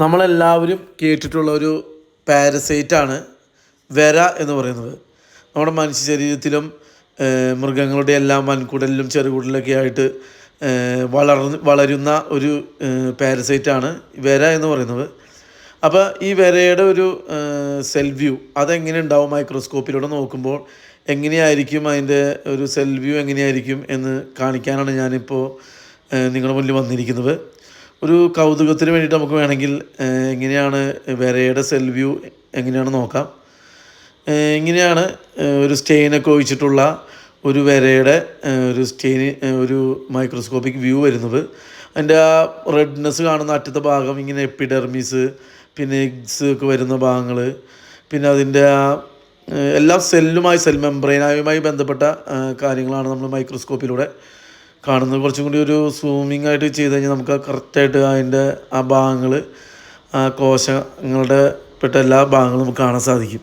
നമ്മളെല്ലാവരും കേട്ടിട്ടുള്ള ഒരു പാരസൈറ്റാണ് വര എന്ന് പറയുന്നത്. നമ്മുടെ മനുഷ്യ ശരീരത്തിലും മൃഗങ്ങളുടെ എല്ലാം വൻകുടലിലും ചെറുകുടലിലൊക്കെ ആയിട്ട് വളർ വളരുന്ന ഒരു പാരസൈറ്റാണ് വര എന്ന് പറയുന്നത്. അപ്പോൾ ഈ വരയുടെ ഒരു സെൽ വ്യൂ അതെങ്ങനെ ഉണ്ടാവും മൈക്രോസ്കോപ്പിലൂടെ നോക്കുമ്പോൾ എങ്ങനെയായിരിക്കും അതിന്റെ ഒരു സെൽ വ്യൂ എങ്ങനെയായിരിക്കും എന്ന് കാണിക്കാനാണ് ഞാനിപ്പോൾ നിങ്ങളുടെ മുന്നിൽ വന്നിരിക്കുന്നത്. ഒരു കൗതുകത്തിന് വേണ്ടിയിട്ട് നമുക്ക് വേണമെങ്കിൽ എങ്ങനെയാണ് വെരയുടെ സെൽ വ്യൂ എങ്ങനെയാണ് നോക്കാം. ഇങ്ങനെയാണ് ഒരു സ്റ്റെയിനൊക്കെ ഒഴിച്ചിട്ടുള്ള ഒരു വരയുടെ ഒരു സ്റ്റെയിൻ ഒരു മൈക്രോസ്കോപ്പിക് വ്യൂ വരുന്നത്. അതിന്റെ ആ റെഡ്നെസ് കാണുന്ന അറ്റത്തെ ഭാഗം ഇങ്ങനെ എപ്പിഡെർമിസ് പിന്നെ എഗ്സ് ഒക്കെ വരുന്ന ഭാഗങ്ങൾ പിന്നെ അതിന്റെ ആ എല്ലാ സെല്ലുമായി സെൽ മെംബ്രെയിനായുമായി ബന്ധപ്പെട്ട കാര്യങ്ങളാണ് നമ്മൾ മൈക്രോസ്കോപ്പിലൂടെ കാണുന്നത് കുറച്ചും കൂടി ഒരു സൂമിങ് ആയിട്ട് ചെയ്ത് കഴിഞ്ഞാൽ നമുക്ക് കറക്റ്റായിട്ട് അതിന്റെ ആ ഭാഗങ്ങൾ ആ കോശങ്ങളുടെ പെട്ട എല്ലാ ഭാഗങ്ങളും നമുക്ക് കാണാൻ സാധിക്കും.